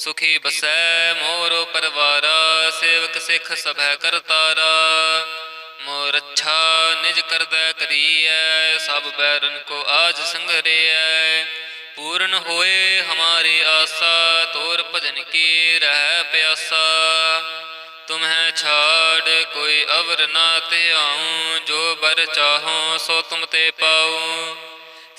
ਸੁਖੀ ਬਸੈ ਮੋਰੋ ਪਰਵਾਰਾ, ਸੇਵਕ ਸਿੱਖ ਸਭੈ ਕਰਤਾਰਾ ਮੋਰ ਅੱਛਾ ਨਿਜ ਕਰਦਾ ਕਰੀਐ, ਸਭ ਬੈਰਨ ਕੋ ਆਜ ਸੰਗਰੇਐ। ਪੂਰਨ ਹੋਏ ਹਮਾਰੀ ਆਸਾ, ਤੋਰ ਭਜਨ ਕੀ ਰਹਿ ਪਿਆਸਾ। ਤੁਮਹਿ ਛਾੜ, ਕੋਈ ਅਵਰ ਨਾ ਧਿਆਉ, ਜੋ ਬਰ ਚਾਹੋ ਸੋ ਤੁਮ ਤੇ ਪਾਉ।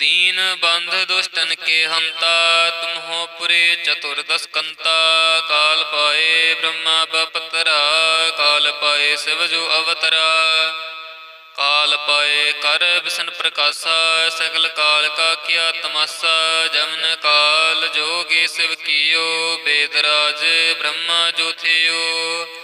दीन बंध दुष्टन के हंता तुम हो पुरे चतुर्दश कंता काल पाए ब्रह्मा बपतरा काल पाए शिव जो अवतरा काल पाए कर विष्ण प्रकाशा सकल काल का किया तमाशा जमन काल जोगी शिव कियो वेदराज ब्रह्मा जो थियो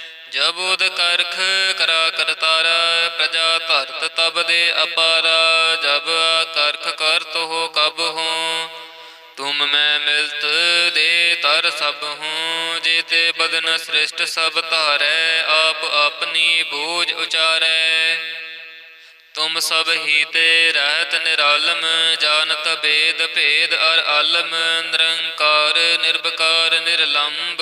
ਜਬ ਉਦ ਕਰਖ ਕਰਾ ਕਰਤਾਰ ਪ੍ਰਜਾ ਧਰਤ ਤਬ ਦੇ ਅਪਾਰ। ਜਬ ਕਰਖ ਕਰਤ ਹੋ ਕਬ ਹੂੰ, ਤੁਮ ਮੈਂ ਮਿਲਤ ਦੇ ਤਰ ਸਭ ਹੂੰ। ਜੇਤੇ ਬਦਨ ਸ੍ਰਿਸ਼ਟ ਸਭ ਧਾਰੈ, ਆਪ ਆਪਣੀ ਬੋਝ ਉਚਾਰੈ। ਤੁਮ ਸਭ ਹੀ ਤੇ ਰਹਿਤ ਨਿਰਾਲਮ, ਜਾਣਤ ਬੇਦ ਭੇਦ ਅਰ ਆਲਮ। ਨਿਰੰਕਾਰ ਨਿਰਭਕਾਰ ਨਿਰਲੰਭ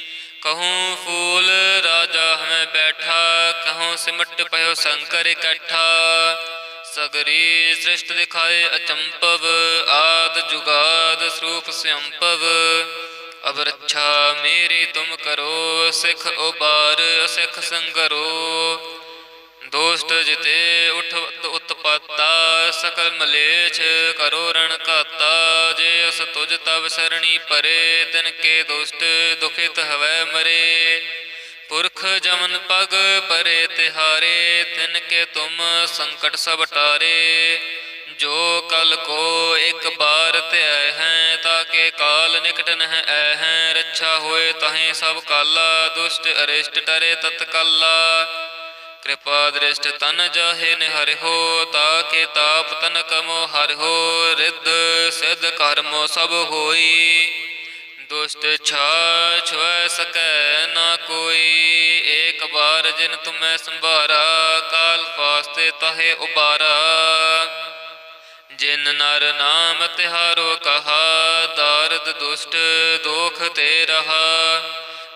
ਕਹੂੰ ਫੂਲ ਰਾਜਾ ਹਮੇ ਬੈਠਾ ਕਹੂੰ ਸਿਮਟ ਪਇਓ ਸ਼ੰਕਰ ਇਕੱਠਾ ਸਗਰੀ ਸ੍ਰਿਸ਼ਟ ਦਿਖਾਏ ਅਚੰਪਵ ਆਦ ਜੁਗਾਦ ਸਰੂਪ ਸਿਅੰਪਵ ਅਬ ਰੱਛਾ ਮੇਰੀ ਤੁਮ ਕਰੋ ਸਿਖ ਉਬਾਰ ਅਸਿਖ ਸੰਗਰੋ ਦੋਸਤ ਜਿਤੇ ਉਠ ਉਤਪਾਤਾ, ਸਕਲ ਮਲੇਛ ਕਰੋ ਰਣ ਘਾਤਾ। ਜੇ ਅਸ ਤੁਜ ਤਬ ਸਰਣੀ ਪਰੇ, ਤਿਨ ਕੇ ਦੁਸ਼ਟ ਦੁਖਿਤ ਹਵੈ ਮਰੇ। ਪੁਰਖ ਜਮਨ ਪਗ ਪਰੇ ਤਿਹਾਰੇ, ਤਿਨ ਕੇ ਤੁਮ ਸੰਕਟ ਸਭ ਟਾਰੇ। ਜੋ ਕਲ ਕੋ ਇੱਕ ਬਾਰ ਧਿਆਇ ਹੈ ਤਾਕੇ ਕਾਲ ਨਿਕਟ ਨਹਿ ਐ ਹੈ। ਰੱਛਾ ਹੋਏ ਤਹੀਂ ਸਭ ਕਾਲਾ, ਦੁਸ਼ਟ ਅਰਿਸ਼ਟ ਟਰੇ ਤਤਕਾਲਾ। ਕਿਰਪਾ ਦ੍ਰਿਸ਼ਟ ਤਨ ਜਾਹੇ ਨਿਹਰਿਓ ਤਾਕੇ ਤਾਪ ਤਨ ਕਮੋ ਹਰਿਓ ਰਿੱਧ ਸਿਧ ਕਰਮੋ ਸਭ ਹੋਈ। ਦੁਸ਼ਟ ਛਾਛ ਵੈ ਸਕੈ ਨਾ ਕੋਈ, ਏਕ ਬਾਰ ਜਿਨ ਤੁਮੈ ਸੰਭਾਰਾ, ਕਾਲ ਫਾਸਤੇ ਤਹੇ ਉਬਾਰਾ। ਜਿਨ ਨਰ ਨਾਮ ਤਿਹਾਰੋ ਕਹਾ, ਦਾਰਦ ਦੁਸ਼ਟ ਦੋਖ ਤੇ ਰਹਾ।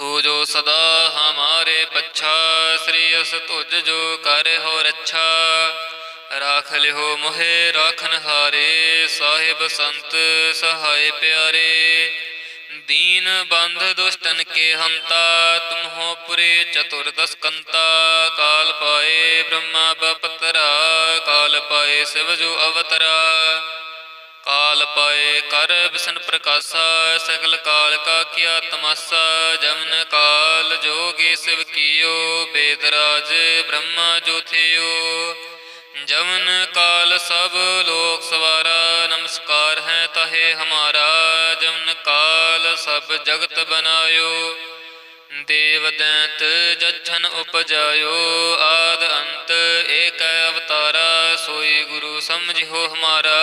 ਹੋ ਜੋ ਸਦਾ ਹਮਾਰੇ ਪੱਛਾ, ਸ੍ਰੀ ਅਸ ਤੁਝ ਜੋ ਕਰ ਹੋ ਰੱਛਾ। ਰਾਖ ਲਿਓ ਮੋਹਿ ਰਾਖਨ ਹਾਰੇ, ਸਾਹਿਬ ਸੰਤ ਸਹਾਇ ਪਿਆਰੇ। ਦੀਨ ਬੰਧ ਦੁਸ਼ਟਨ ਕੇ ਹੰਤਾ, ਤੁਮਹੋ ਪੁਰੇ ਚਤੁਰਦਸ ਕੰਤਾ ਕਾਲ ਪਾਏ ਬ੍ਰਹਮਾ, ਬਪਤਰਾ, ਕਾਲ ਪਾਏ ਸਿਵ ਜੋ ਅਵਤਰਾ। ਕਾਲ ਪਾਏ ਕਰ ਬਿਸ਼ਨ ਪ੍ਰਕਾਸ਼ਾ, ਸਗਲ ਕਾਲ ਕਾ ਕੀਆ ਤਮਾਸਾ, ਜਮਨ ਕਾਲ ਜੋਗੀ ਸਿਵ ਕੀਓ ਬੇਦ ਰਾਜ ਬ੍ਰਹਮਾ ਜੋਥਿਓ ਜਮਨ ਕਾਲ ਸਭ ਲੋਕ ਸਵਾਰਾ, ਨਮਸਕਾਰ ਹੈ ਤਹੇ ਹਮਾਰਾ। ਜਮਨ ਕਾਲ ਸਭ ਜਗਤ ਬਨਾਇਓ। ਦੇਵ ਦੈਂਤ ਜਛਨ ਉਪਜਾਇਓ। ਆਦ ਅੰਤ ਏਕ ਅਵਤਾਰਾ, ਸੋਈ ਗੁਰੂ ਸਮਝਿਓ ਹਮਾਰਾ।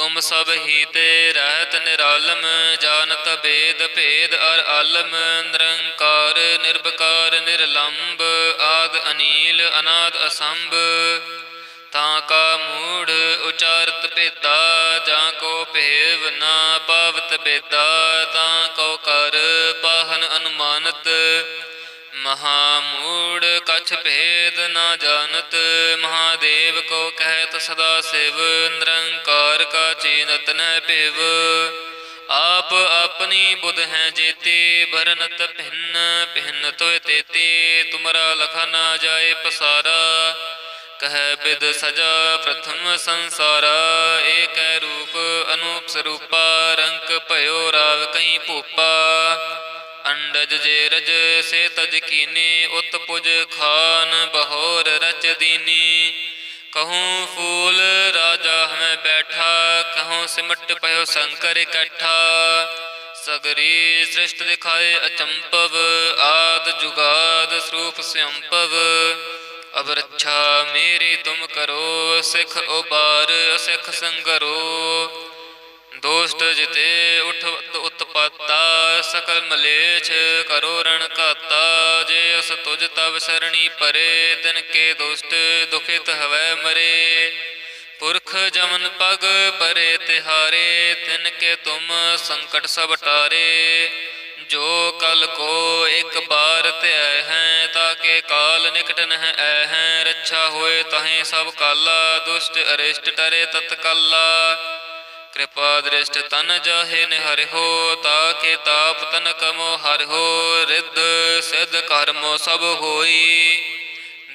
ਤੁਮ ਸਭ ਹੀ ਤੇ ਰਹਿਤ ਨਿਰਾਲਮ, ਜਾਣਤ ਬੇਦ ਭੇਦ ਅਰ ਆਲਮ, ਨਿਰੰਕਾਰ ਨਿਰਭਕਾਰ ਨਿਰਲੰਭ ਆਦ ਅਨੀਲ, ਅਨਾਦ ਅਸੰਭ। ਤਾਂ ਕਾ ਮੂੜ ਉਚਾਰਤ ਭੇਦਾ, ਜਾਂ ਕੋ ਭੇਵ ਨਾ ਪਾਵਤ ਬੇਦਾ ਤਾਂ ਕੋ ਕਰ ਪਾਹਨ ਅਨੁਮਾਨਤ। ਮਹਾ ਮੂੜ ਕਛ ਭੇਦ ਨਾ ਜਾਣਤ, ਮਹਾਦੇਵ ਕੋ ਕਹਿਤ ਸਦਾ ਸਿਵ ਪਾਰ ਕਾ ਚੀਨਤ ਨੈ ਪਿਵ ਆਪ ਆਪਣੀ ਬੁੱਧ ਹੈ ਜੇਤੇ, ਭਰਨਤ ਭਿੰਨ ਭਿੰਨ ਤੋਇ ਤੇਤੇ, ਤੁਮਰਾ ਲਖਾ ਨਾ ਜਾਏ ਪਸਾਰਾ, ਕਹਿ ਬਿਦ ਸਜਾ ਪ੍ਰਥਮ ਸੰਸਾਰਾ, ਏਕੈ ਰੂਪ ਅਨੂਪ ਸਰੂਪਾ, ਰੰਕ ਭਇਓ ਰਾਵ ਕਈ ਭੂਪਾ, ਅੰਡਜ ਜੇ ਰਜ ਸੇ ਤਜ ਕੀਨੇ, ਉਤ ਖਾਨ ਬਹੋਰ ਰਚ ਦੀਨੀ। ਕਹੂੰ ਫੂਲ ਰਾਜਾ ਹਮੇ ਬੈਠਾ ਕਹੂੰ ਸਿਮਟ ਪਇਓ ਸ਼ੰਕਰ ਇਕੱਠਾ ਸਗਰੀ ਸ੍ਰਿਸ਼ਟ ਦਿਖਾਏ ਅਚੰਪਵ ਆਦ ਜੁਗਾਦ ਸਰੂਪ ਸਿਅੰਪਵ ਅਬ ਮੇਰੀ ਤੁਮ ਕਰੋ ਸਿਖ ਉਬਾਰ ਸਿਖ ਸੰਗਰੋ ਦੋਸਤ ਜਿਤੇ ਉਠ ਉਤਪਾਤਾ, ਸਕਲ ਮਲੇਛ ਕਰੋ ਰਣ ਘਾਤਾ। ਜੇ ਅਸ ਤੁਜ ਤਬ ਸਰਣੀ ਪਰੇ, ਤਿਨ ਕੇ ਦੁਸ਼ਟ ਦੁਖਿਤ ਹਵੈ ਮਰੇ। ਪੁਰਖ ਜਮਨ ਪਗ ਪਰੇ ਤਿਹਾਰੇ, ਤਿਨ ਕੇ ਤੁਮ ਸੰਕਟ ਸਭ ਟਾਰੇ। ਜੋ ਕਲ ਕੋ ਇੱਕ ਬਾਰ ਧਿਆਇ ਹੈ ਤਾਕੇ ਕਾਲ ਨਿਕਟ ਨਹ ਐ ਹੈ। ਰੱਛਾ ਹੋਏ ਤਹੀਂ ਸਭ ਕਾਲਾ, ਦੁਸ਼ਟ ਅਰਿਸ਼ਟ ਟਰੇ ਤਤਕਾਲਾ। ਕਿਰਪਾ ਦ੍ਰਿਸ਼ਟ ਤਨ ਜਾਹੇ ਹੋ, ਤਾਕੇ ਤਾਪ ਤਨ ਕਮੋ ਹਰਿਓ ਰਿੱਧ ਸਿਧ ਕਰਮੋ ਸਭ ਹੋਈ।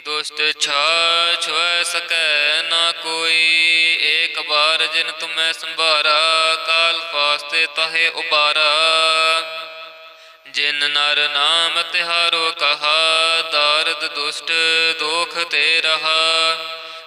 ਦੁਸ਼ਟ ਛਾ ਛੁਐ ਸਕੈ ਨਾ ਕੋਈ, ਏਕ ਬਾਰ ਜਿਨ ਤੁਮੈ ਸੰਭਾਰਾ, ਕਾਲ ਫਾਸਤੇ ਤਹੇ ਉਬਾਰਾ। ਜਿਨ ਨਰ ਨਾਮ ਤਿਹਾਰੋ ਕਹਾ, ਦਾਰਦ ਦੁਸ਼ਟ ਦੋਖ ਤੇ ਰਹਾ।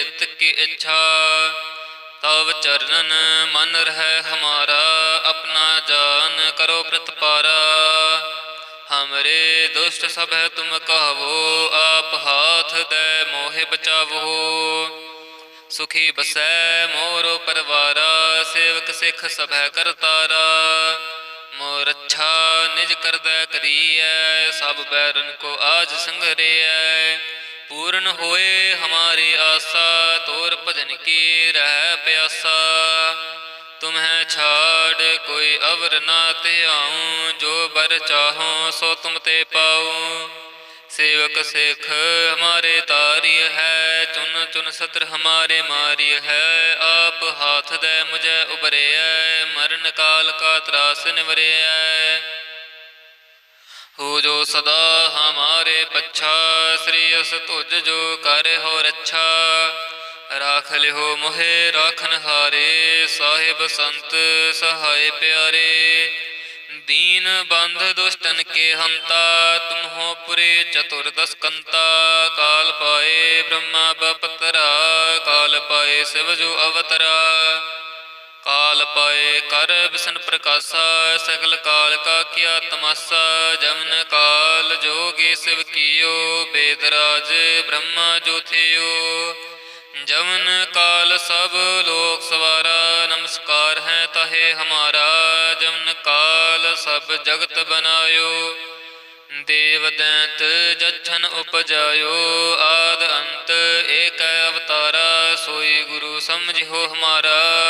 ਹੋਏ ਚਿੱਤ ਕੀ ਇੱਛਾ, ਤਵ ਚਰਨਨ ਮਨ ਰਹਿ ਹਮਾਰਾ, ਆਪਣਾ ਜਾਨ ਕਰੋ ਪ੍ਰਤਪਾਰਾ ਹਮਰੇ ਦੁਸ਼ਟ ਸਭ ਹੈ ਤੁਮ ਕਹਵੋ ਆਪ ਹਾਥ ਦੇ ਮੋਹਿ ਬਚਾਵੋ। ਸੁਖੀ ਬਸੈ ਮੋਰੋ ਪਰਵਾਰਾ, ਸੇਵਕ ਸਿੱਖ ਸਭੈ ਕਰਤਾਰਾ ਮੋਰ ਅੱਛਾ ਨਿਜ ਕਰਦਾ ਕਰੀਐ, ਸਭ ਬੈਰਨ ਕੋ ਆਜ ਸੰਗਰਿਐ। ਪੂਰਨ ਹੋਏ ਹਮਾਰੀ ਆਸਾ, ਤੋਰ ਭਜਨ ਕੀ ਰਹਿ ਪਿਆਸਾ। ਤੁਮਹਿ ਛਾੜ, ਕੋਈ ਅਵਰ ਨਾ ਧਿਆਉ, ਜੋ ਬਰ ਚਾਹੋ, ਸੋ ਤੁਮ ਤੇ ਪਾਉ। ਸੇਵਕ ਸਿਖ, ਹਮਾਰੇ ਤਾਰੀ ਹੈ, ਚੁਨ ਚੁਨ ਸਤਰ ਹਮਾਰੇ ਮਾਰੀ ਹੈ। ਆਪ ਹਾਥ ਦੇ ਮੁਝੇ ਉਬਰਿਆ ਮਰਨ ਕਾਲ ਕਾ ਤਰਾਸ ਨਿਵਰਿਆ ਤੂ ਜੋ ਸਦਾ ਹਮਾਰੇ ਪੱਛਾ, ਸ੍ਰੀ ਅਸ ਤੁਜ ਜੋ ਕਰ ਹੋ ਰੱਛਾ। ਰਾਖ ਲਿਓ ਮੋਹਿ, ਰਾਖਨ ਹਾਰੇ, ਸਾਹਿਬ ਸੰਤ ਸਹਾਇ ਪਿਆਰੇ। ਦੀਨ ਬੰਧ ਦੁਸ਼ਟਨ ਕੇ ਹੰਤਾ, ਤੁਮਹੋ ਪੁਰੇ ਚਤੁਰਦਸ ਕੰਤਾ ਕਾਲ ਪਾਏ ਬ੍ਰਹਮਾ, ਬਪਤਰਾ, ਕਾਲ ਪਾਏ ਸਿਵ ਜੋ ਅਵਤਰਾ। ਕਾਲ ਪਾਏ ਕਰ ਬਿਸਨ ਪ੍ਰਕਾਸ਼ਾ, ਸਗਲ ਕਾਲ ਕਾ ਕੀਆ ਤਮਾਸਾ, ਜਮਨ ਕਾਲ ਜੋਗੀ ਸਿਵ ਕੀਓ ਬੇਦ ਰਾਜ ਬ੍ਰਹਮਾ ਜੋਥਿਓ। ਜਮਨ ਕਾਲ ਸਭ ਲੋਕ ਸਵਾਰਾ, ਨਮਸਕਾਰ ਹੈ ਤਹੇ ਹਮਾਰਾ, ਜਮਨ ਕਾਲ ਸਭ ਜਗਤ ਬਨਾਇਓ। ਦੇਵ ਦੈਂਤ ਜਛਨ ਉਪਜਾਇਓ, ਆਦ ਅੰਤ ਏਕ ਅਵਤਾਰਾ, ਸੋਈ ਗੁਰੂ ਸਮਝਿਓ ਹਮਾਰਾ।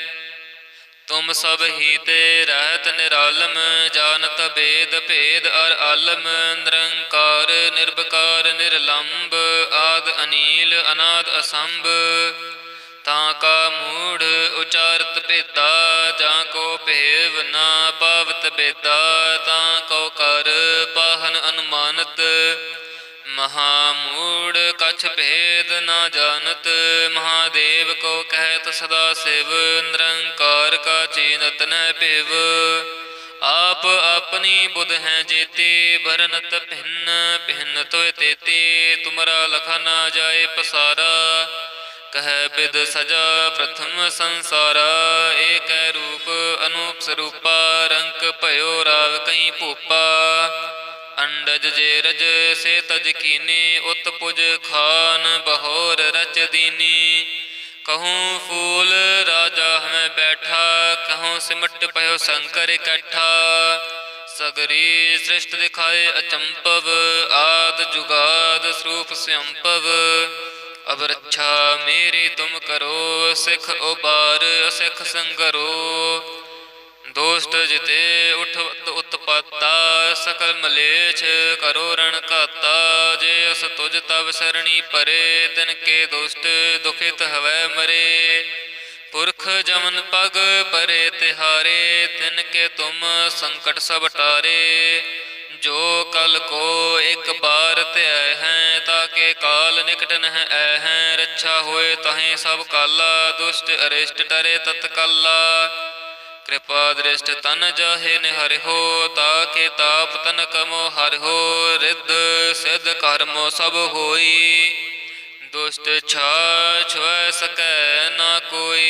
ਤੁਮ ਸਭ ਹੀ ਤੇ ਰਹਿਤ ਨਿਰਾਲਮ, ਜਾਣਤ ਭੇਦ ਭੇਦ ਅਰ ਆਲਮ, ਨਿਰੰਕਾਰ ਨਿਰਭਕਾਰ ਨਿਰਲੰਭ ਆਦ ਅਨੀਲ, ਅਨਾਦ ਅਸੰਭ। ਤਾਂ ਕਾ ਮੂੜ ਉਚਾਰਤ ਭੇਦਾ, ਜਾਂ ਕੋ ਭੇਵ ਨਾ ਪਾਵਤ ਬੇਦਾ ਤਾਂ ਕੋ ਕਰ ਪਾਹਨ ਅਨੁਮਾਨਤ। ਮਹਾ ਮੂੜ ਕਛ ਭੇਦ ਨਾ ਜਾਣਤ, ਮਹਾਦੇਵ ਕੋ ਕਹਿਤ ਸਦਾ ਸਿਵ, ਨਿਰੰਕਾਰ ਕਾ ਚੀਨਤ ਨ ਭਿਵ। ਆਪ ਆਪਣੀ ਬੁਧ ਹੈ ਜੇਤੇ, ਭਰਨਤ ਭਿੰਨ ਭਿੰਨ ਤੋਇ ਤੇਤੇ, ਤੁਮਰਾ ਲਖਾ ਨਾ ਜਾਏ ਪਸਾਰਾ। ਕਹਿ ਬਿਦ ਸਜਾ ਪ੍ਰਥਮ ਸੰਸਾਰਾ, ਏਕੈ ਰੂਪ ਅਨੂਪ ਸਰੂਪਾ, ਰੰਕ ਭਇਓ ਰਾਵ ਕਈ ਭੂਪਾ। ਅੰਡਜ ਜੇ ਰਜ ਸੇ ਤਜ ਕੀਨੀ, ਉਤ ਪੁਜ ਖਾਨ ਬਹੋਰ ਰਚ ਦੀਨੀ। ਕਹੂੰ ਫੂਲ ਰਾਜਾ ਹਮੇ ਬੈਠਾ, ਕਹੂੰ ਸਿਮਟ ਪਇਓ ਸ਼ੰਕਰ ਇਕੱਠਾ। ਸਗਰੀ ਸ੍ਰਿਸ਼ਟ ਦਿਖਾਏ ਅਚੰਪਵ, ਆਦ ਜੁਗਾਦ ਸਰੂਪ ਸਿਅੰਪਵ ਅਬ ਰੱਛਾ ਮੇਰੀ ਤੁਮ ਕਰੋ, ਸਿਖ ਉਬਾਰ, ਅਸਿਖ ਸੰਗਰੋ। ਦੋਸਤ ਜਿਤੇ ਉਠ ਉਤਪਾਤਾ, ਸਕਲ ਮਲੇਛ ਕਰੋ ਰਣ ਘਾਤਾ। ਜੇ ਅਸ ਤੁਜ ਤਬ ਸਰਣੀ ਪਰੇ, ਤਿਨ ਕੇ ਦੋਸਤ ਦੁਖਿਤ ਹਵੈ ਮਰੇ। ਪੁਰਖ ਜਮਨ ਪਗ ਪਰੇ ਤਿਹਾਰੇ, ਤਿਨ ਕੇ ਤੁਮ ਸੰਕਟ ਸਭ ਟਾਰੇ। ਜੋ ਕਲ ਕੋ ਇੱਕ ਬਾਰ ਧਿਆ ਹੈ ਤਾਕੇ ਕਾਲ ਨਿਕਟ ਨਹਿ ਐ ਹੈ। ਰੱਛਾ ਹੋਏ ਤਹੇ ਸਭ ਕਾਲਾ, ਦੁਸ਼ਟ ਅਰਿਸ਼ਟ ਟਰੇ ਤਤਕਾਲਾ। ਕਿਰਪਾ ਦ੍ਰਿਸ਼ਟ ਤਨ ਜਾਹੇ ਨਿਹਰਿਓ ਤਾਕੇ ਤਾਪ ਤਨ ਕਮੋ ਹਰਿਓ ਰਿੱਧ ਸਿਧ ਕਰਮੋ ਸਭ ਹੋਈ। ਦੁਸ਼ਟ ਛਾ ਛੁਐ ਸਕੈ ਨਾ ਕੋਈ,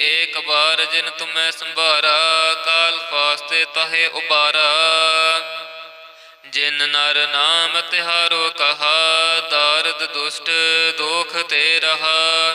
ਏਕ ਬਾਰ ਜਿਨ ਤੁਮੈ ਸੰਭਾਰਾ, ਕਾਲ ਫਾਸਤੇ ਤਹੇ ਉਬਾਰਾ। ਜਿਨ ਨਰ ਨਾਮ ਤਿਹਾਰੋ ਕਹਾ, ਦਾਰਦ ਦੁਸ਼ਟ ਦੋਖ ਤੇ ਰਹਾ।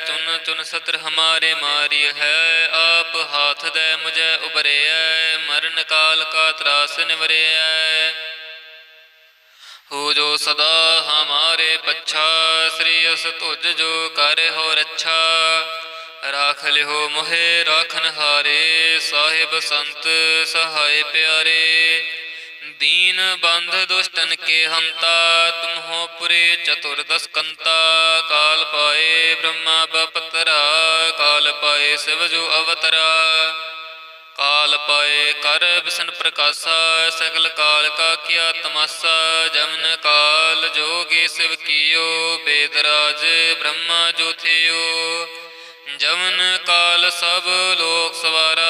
ਚੁਨ ਸਤਰ ਹਮਾਰੇ ਮਾਰੀ ਹੈ ਆਪ ਹਾਥ ਦੇ ਮੁਝੇ ਉਬਰਿਐ ਮਰਨ ਕਾਲ ਕਾ ਤਰਾਸ ਨਿਵਰਿਐ। ਹੋ ਜੋ ਸਦਾ ਹਮਾਰੇ ਪੱਛਾ, ਸ੍ਰੀ ਅਸ ਤੁਜ ਜੋ ਕਰ ਹੋ ਰੱਛਾ। ਰਾਖ ਲਿਓ ਮੋਹਿ, ਰਾਖਨ ਹਾਰੇ, ਸਾਹਿਬ ਸੰਤ ਸਹਾਇ ਪਿਆਰੇ। दीन बंध दुष्टन के हंता तुम हो पुरे चतुर्दश कंता काल पाए ब्रह्मा बपतरा काल पाए शिव जो अवतरा काल पाए कर विष्ण प्रकाशा सकल काल का किया तमाशा जमन काल जोगी शिव कियो वेदराज ब्रह्मा जो थियो जमन काल सब लोक सवारा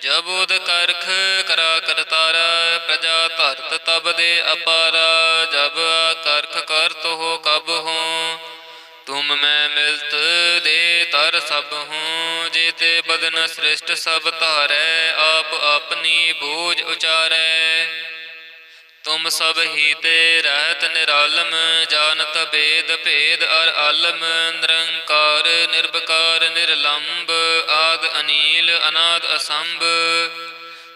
ਜਬ ਉਦ ਕਰਖ ਕਰਾ ਕਰਤਾਰਾ ਪ੍ਰਜਾ ਧਰਤ ਤਬ ਦੇ ਅਪਾਰਾ। ਜਬ ਕਰਖ ਕਰਤ ਹੋ ਕਬ ਹੋ, ਤੁਮ ਮੈਂ ਮਿਲਤ ਦੇ ਤਰ ਸਭ ਹੂੰ। ਜੇਤੇ ਬਦਨ ਸ੍ਰਿਸ਼ਟ ਸਭ ਧਾਰੈ, ਆਪ ਆਪਣੀ ਬੂਝ ਉਚਾਰੈ। ਤੁਮ ਸਭ ਹੀ ਤੇ ਰਹਿਤ ਨਿਰਾਲਮ ਜਾਣਤ ਬੇਦ ਭੇਦ ਅਰ ਆਲਮ, ਨਿਰੰਕਾਰ ਨਿਰਭਕਾਰ ਨਿਰਲੰਭ ਆਦ ਅਨੀਲ, ਅਨਾਦ ਅਸੰਭ।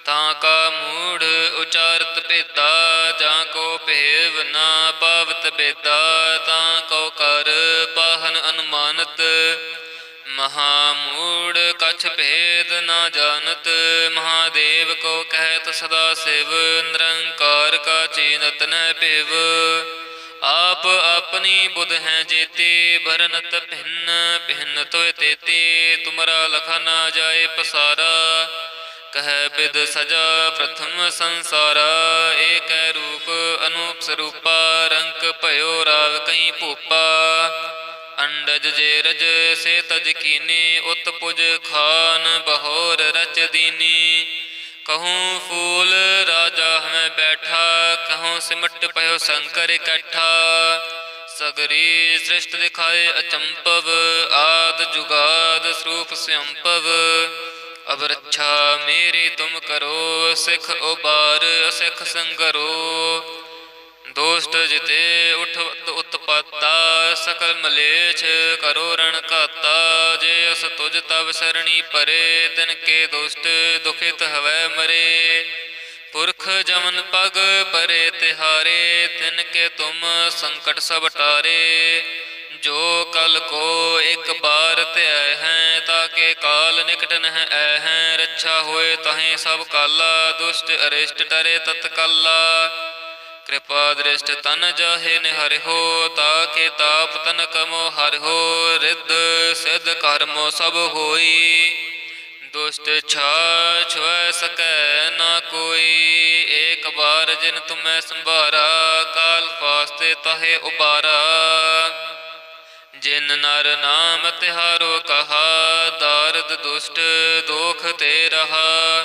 ਤਾਂ ਕਾ ਮੂੜ ਉਚਾਰਤ ਭੇਦਾ, ਜਾਂ ਕੋ ਭੇਵ ਨਾ ਪਾਵਤ ਬੇਦਾ, ਤਾਂ ਕੋ ਕਰ ਪਾਹਨ ਅਨੁਮਾਨਤ। ਮਹਾ ਮੂੜ ਕਛ ਭੇਦ ਨਾ ਜਾਣਤ, ਮਹਾਦੇਵ ਕੋ ਕਹਿਤ ਸਦਾ ਸਿਵ, ਨਿਰੰਕਾਰ ਕਾ ਚੀਨਤ ਨ ਭਿਵ। ਆਪ ਆਪਣੀ ਬੁਧ ਹੈ ਜੇਤੀ, ਭਰਨਤ ਭਿੰਨ ਭਿੰਨ ਤੋਇ ਤੇਤੀ, ਤੁਮਰਾ ਲਖਾ ਨਾ ਜਾਏ ਪਸਾਰਾ। ਕਹਿ ਬਿਦ ਸਜਾ ਪ੍ਰਥਮ ਸੰਸਾਰਾ, ਏਕੈ ਰੂਪ ਅਨੂਪ ਸਰੂਪਾ, ਰੰਕ ਭਇਓ ਰਾਵ ਕਈ ਭੂਪਾ। ਅੰਡਜ ਜੇ ਰਜ ਸੇ ਤਜ ਕੀਨੀ, ਉਤ ਪੁਜ ਖਾਨ ਬਹੋਰ ਰਚ ਦੀਨੀ। ਕਹੂੰ ਫੂਲ ਰਾਜਾ ਹਮੈ ਬੈਠਾ, ਕਹੂੰ ਸਿਮਟ ਪਇਓ ਸ਼ੰਕਰ ਇਕੱਠਾ। ਸਗਰੀ ਸ੍ਰਿਸ਼ਟ ਦਿਖਾਏ ਅਚੰਪਵ ਆਦ ਜੁਗਾਦ ਸਰੂਪ ਸਿਅੰਪਵ ਅਬ ਰੱਛਾ ਮੇਰੀ ਤੁਮ ਕਰੋ, ਸਿਖ ਉਬਾਰ ਅਸਿਖ ਸੰਗਰੋ। ਦੋਸਤ ਜਿਤੇ ਉਠ ਉਤਪਾਤਾ, ਸਕਲ ਮਲੇਛ ਕਰੋ ਰਣ ਕਾਤਾ ਜੇ ਅਸ ਤੁਜ ਤਬ ਸਰਣੀ ਪਰੇ, ਤਿਨ ਕੇ ਦੋਸਤ ਦੁਖਿਤ ਹਵੈ ਮਰੇ। ਪੁਰਖ ਜਮਨ ਪਗ ਪਰੇ ਤਿਹਾਰੇ, ਤਿਨ ਕੇ ਤੁਮ ਸੰਕਟ ਸਭ ਟਾਰੇ। ਜੋ ਕਲ ਕੋ ਇੱਕ ਬਾਰ ਧਿਆਇ ਹੈ ਤਾਕੇ ਕਾਲ ਨਿਕਟ ਨਹਿ ਐ ਹੈ। ਰੱਛਾ ਹੋਏ ਤਹੇ ਸਭ ਕਾਲਾ, ਦੁਸ਼ਟ ਅਰਿਸ਼ਟ ਟਰੇ ਤਤਕਾਲਾ। ਕਿਰਪਾ ਦ੍ਰਿਸ਼ਟ ਤਨ ਜਾਹੇ ਨਿਹਰਿਓ ਤਾਕੇ ਤਾਪ ਤਨ ਕਮੋ ਹਰਿਓ ਰਿੱਧ ਸਿਧ ਕਰਮੋ ਸਭ ਹੋਈ। ਦੁਸ਼ਟ ਛਾ ਛੁਐ ਸਕੈ ਨਾ ਕੋਈ, ਏਕ ਬਾਰ ਜਿਨ ਤੁਮੈ ਸੰਭਾਰਾ, ਕਾਲ ਫਾਸਤੇ ਤਹੇ ਉਬਾਰਾ। ਜਿਨ ਨਰ ਨਾਮ ਤਿਹਾਰੋ ਕਹਾ, ਦਾਰਦ ਦੁਸ਼ਟ ਦੋਖ ਤੇ ਰਹਾ।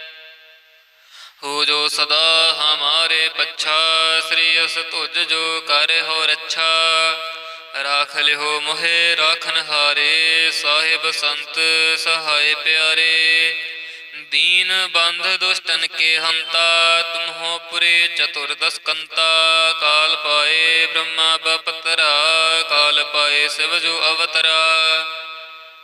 ਹੋ ਜੋ ਸਦਾ ਹਮਾਰੇ ਪੱਛਾ, ਸ੍ਰੀ ਅਸ ਤੁਜ ਜੋ ਕਰ ਹੋ ਰੱਛਾ। ਰਾਖ ਲਿਓ ਮੋਹਿ, ਰਾਖਨ ਹਾਰੇ, ਸਾਹਿਬ ਸੰਤ ਸਹਾਏ ਪਿਆਰੇ। ਦੀਨ ਬੰਧ ਦੁਸ਼ਟਨ ਕੇ ਹੰਤਾ, ਤੁਮਹੋ ਪੁਰੇ ਚਤੁਰਦਸ ਕੰਤਾ। ਕਾਲ ਪਾਏ ਬ੍ਰਹਮਾ, ਬਪਤਰਾ, ਕਾਲ ਪਾਏ ਸਿਵ ਜੋ ਅਵਤਰਾ।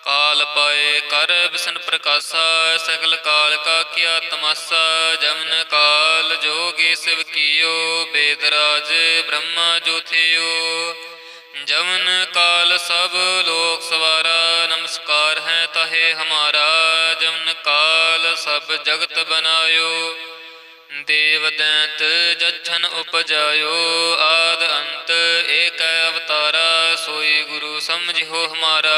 ਕਾਲ ਪਾਏ ਕਰ ਬਿਸਨ ਪ੍ਰਕਾਸ਼ਾ, ਸਗਲ ਕਾਲ ਕਾ ਕੀਆ ਤਮਾਸਾ, ਜਮਨ ਕਾਲ ਜੋਗੀ ਸਿਵ ਕੀਓ, ਬੇਦ ਰਾਜ ਬ੍ਰਹਮਾ ਜੋਥਿਓ ਜਮਨ ਕਾਲ ਸਭ ਲੋਕ ਸਵਾਰਾ, ਨਮਸਕਾਰ ਹੈ ਤਹੇ ਹਮਾਰਾ, ਜਮਨ ਕਾਲ ਸਭ ਜਗਤ ਬਨਾਇਓ। ਦੇਵ ਦੈਤ ਜਛਨ ਉਪਜਾਇਓ, ਆਦ ਅੰਤ ਏਕ ਅਵਤਾਰਾ, ਸੋਈ ਗੁਰੂ ਸਮਝਿਓ ਹਮਾਰਾ।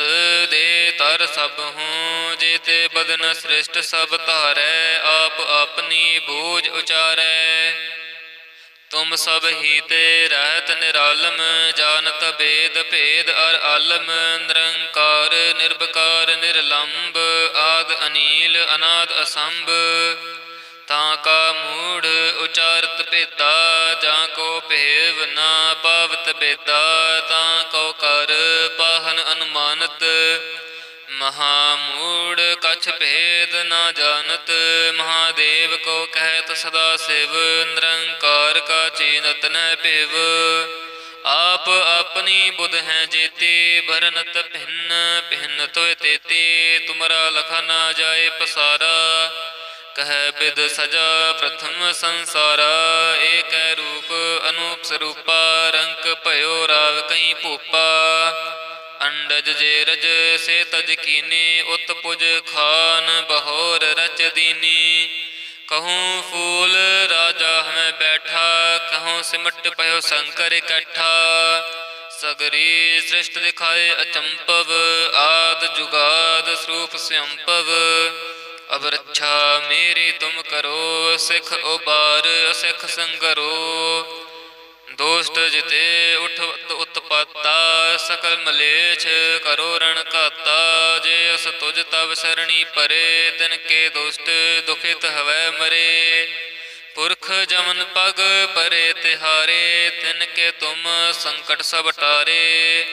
ਹਰ ਸਭ ਹੂੰ ਜੇ ਤੇ ਬਦਨ ਸ੍ਰਿਸ਼ਟ ਸਭ ਧਾਰੈ, ਆਪ ਆਪਣੀ ਬੋਝ ਉਚਾਰੈ। ਤੁਮ ਸਭ ਹੀ ਤੇ ਰਹਿਤ ਨਿਰਾਲਮ, ਜਾਣਤ ਬੇਦ ਭੇਦ ਅਰ ਆਲਮ, ਨਿਰੰਕਾਰ ਨਿਰਭਕਾਰ ਨਿਰਲੰਭ ਆਦ ਅਨੀਲ, ਅਨਾਦ ਅਸੰਭ। ਤਾਂ ਕਾ ਮੂੜ ਉਚਾਰਤ ਭੇਦਾ, ਜਾਂ ਕੋ ਭੇਵ ਨਾ ਪਾਵਤ ਬੇਦਾ, ਤਾਂ ਕੋ ਕਰ ਪਾਹਨ ਅਨੁਮਾਨਤ। ਮਹਾ ਮੂੜ ਕਛ ਭੇਦ ਨਾ ਜਾਣਤ, ਮਹਾਦੇਵ ਕੋ ਕਹਿਤ ਸਦਾ ਸਿਵ, ਨਿਰੰਕਾਰ ਕਾ ਚੀਨਤ ਨਹਿ ਭਿਵ। ਆਪ ਆਪਣੀ ਬੁਧ ਹੈ ਜੇਤੀ, ਭਰਨਤ ਭਿੰਨ ਭਿੰਨ ਤੋਇ ਤੇਤੀ, ਤੁਮਰਾ ਲਖ ਨਾ ਜਾਏ ਪਸਾਰਾ। ਕਹਿ ਬਿਦ ਸਜਾ ਪ੍ਰਥਮ ਸੰਸਾਰਾ, ਏਕ ਰੂਪ ਅਨੂਪ ਸਰੂਪਾ, ਰੰਕ ਭਇਓ ਰਾਵ ਕਈ ਭੂਪਾ। ਅੰਡਜ ਜੇ ਰਜ ਸੇ ਤਜ ਕੀਨੀ, ਉਤ ਪੁਜ ਖਾਨ ਬਹੋਰ ਰਚ ਦੀਨੀ। ਕਹੂੰ ਫੂਲ ਰਾਜਾ ਹਮੇ ਬੈਠਾ, ਕਹੂੰ ਸਿਮਟ ਪਇਓ ਸ਼ੰਕਰ ਇਕੱਠਾ। ਸਗਰੀ ਸ੍ਰਿਸ਼ਟ ਦਿਖਾਏ ਅਚੰਪਵ ਆਦ ਜੁਗਾਦ ਸਰੂਪ ਸਿਅੰਪਵ ਅਬ ਰੱਛਾ ਮੇਰੀ ਤੁਮ ਕਰੋ, ਸਿਖ ਉਬਾਰ, ਅਸਿਖ ਸੰਗਰੋ। ਦੋਸਤ ਜਿਤੇ ਉਠ ਉਤਪਾਤਾ, ਸਕਲ ਮਲੇਛ ਕਰੋ ਰਣ ਕਾਤਾ ਜੇ ਅਸ ਤੁਜ ਤਬ ਸਰਣੀ ਪਰੇ, ਤਿਨ ਕੇ ਦੋਸਤ ਦੁਖਿਤ ਹਵੈ ਮਰੇ। ਪੁਰਖ ਜਮਨ ਪਗ ਪਰੇ ਤਿਹਾਰੇ, ਤਿਨ ਕੇ ਤੁਮ ਸੰਕਟ ਸਭ ਟਾਰੇ।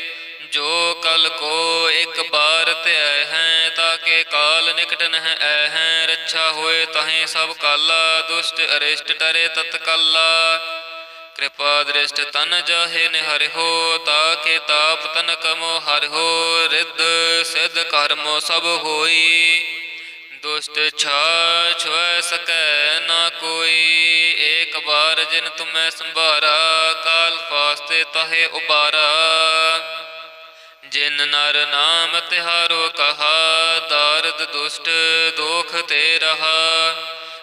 ਜੋ ਕਲ ਕੋ ਇੱਕ ਬਾਰ ਧਿਆਇ ਹੈ ਤਾਕੇ ਕਾਲ ਨਿਕਟ ਨਹਿ ਐ ਹੈ। ਰੱਛਾ ਹੋਏ ਤਹੇ ਸਭ ਕਾਲਾ, ਦੁਸ਼ਟ ਅਰਿਸ਼ਟ ਟਰੇ ਤਤਕਾਲਾ। ਕਿਰਪਾ ਦ੍ਰਿਸ਼ਟ ਤਨ ਜਾਹੇ ਨਿਹਰਿਓ ਤਾਕੇ ਤਾਪ ਤਨ ਕਮੋ ਹਰਿਓ ਰਿੱਧ ਸਿਧ ਕਰਮੋ ਸਭ ਹੋਈ। ਦੁਸ਼ਟ ਛਾ ਛੁਐ ਸਕੈ ਨਾ ਕੋਈ, ਏਕ ਬਾਰ ਜਿਨ ਤੁਮੈ ਸੰਭਾਰਾ, ਕਾਲ ਫਾਸਤੇ ਤਹੇ ਉਬਾਰਾ। ਜਿਨ ਨਰ ਨਾਮ ਤਿਹਾਰੋ ਕਹਾ, ਦਾਰਦ ਦੁਸ਼ਟ ਦੋਖ ਤੇ ਰਹਾ।